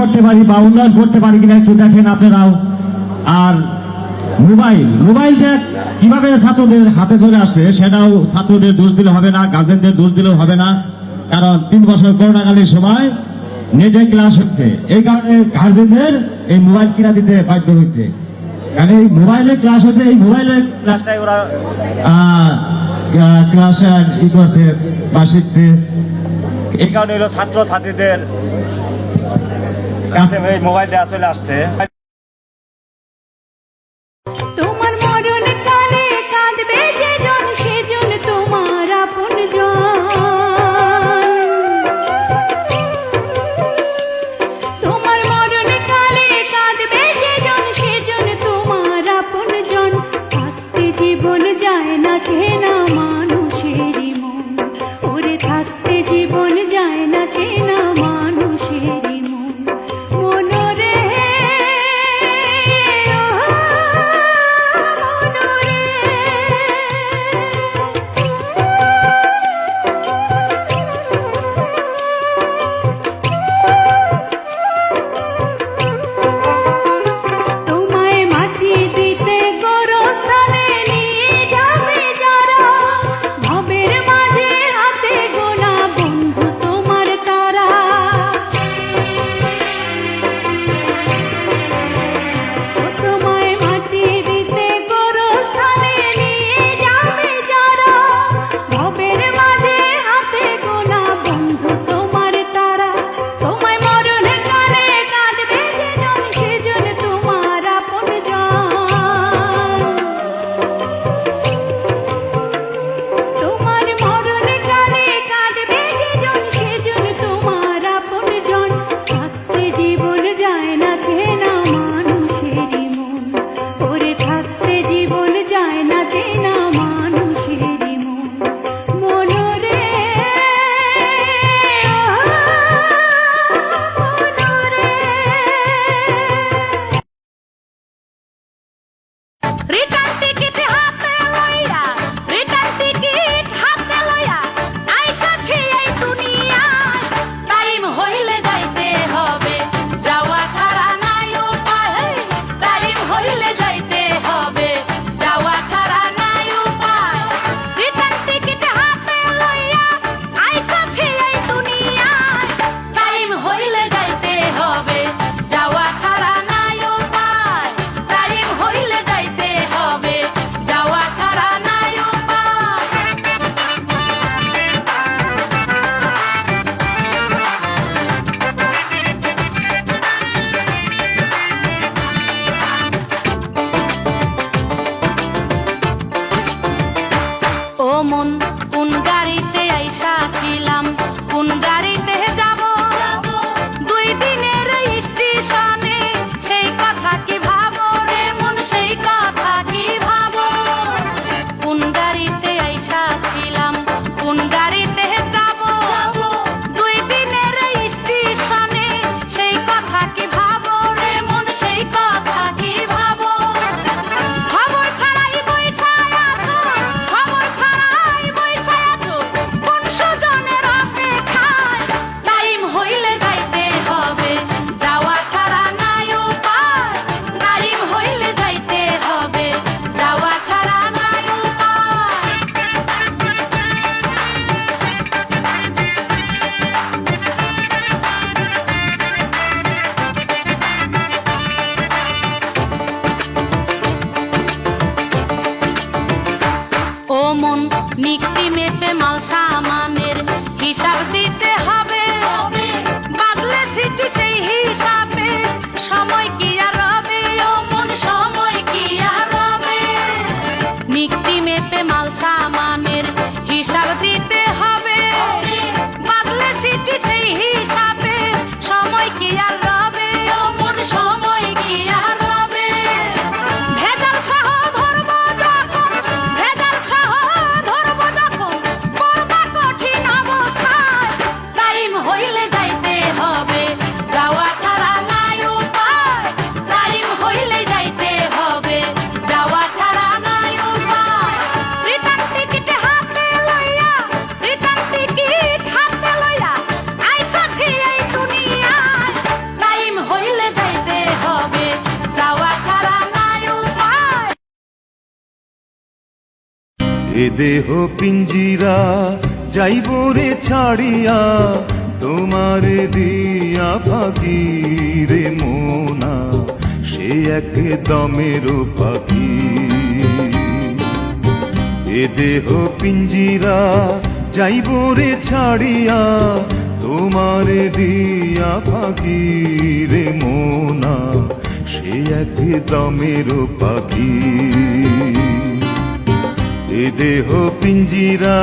করতে পারি বা উন্নয়ন করতে পারি কিনা একটু দেখেন আপনারাও। আর মোবাইল মোবাইলটা কীভাবে ছাত্রদের হাতে চলে আসছে, সেটাও ছাত্রদের দোষ দিলে হবে না, গার্জেনদের দোষ দিলেও হবে না। কারণ তিন বছর করোনাকালীন সময় নেটে ক্লাস হচ্ছে। এই কারণে গার্জেনদের এই মোবাইল কিনা দিতে বাধ্য হয়েছে। কারণ এই মোবাইলে ক্লাস হচ্ছে, এই মোবাইলের ক্লাসটাই ওরা ক্লাস ই করছে বা শিখছে। এই কারণে ছাত্র ছাত্রীদের এই মোবাইলটা আসলে আসছে। এ দেহ পিঞ্জিরা, যাইব রে ছাড়িয়া, তোমার দিয়া ফাঁকি রে মোনা, সে এক দমের পাখি। এ দেহ পিঞ্জিরা, যাইব রে ছাড়িয়া, তোমার দিয়া ফাঁকি রে মোনা, সে এক দমের পাখি। এ দেহ পিঞ্জিরা।